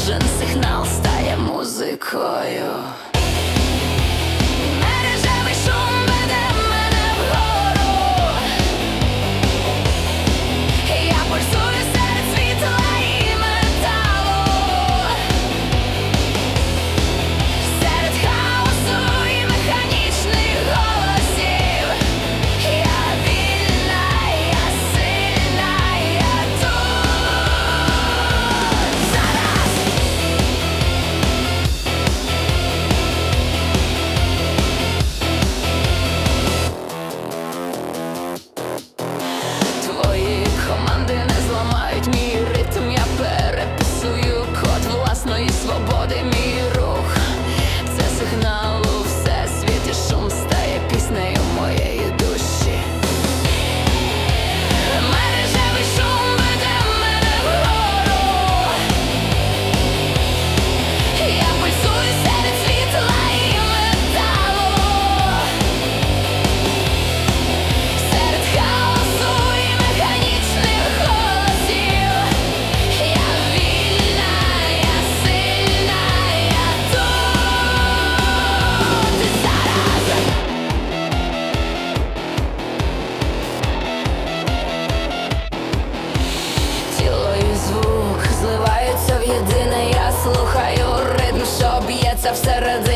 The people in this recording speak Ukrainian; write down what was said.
кожен сигнал стає музикою. Б'ється всередині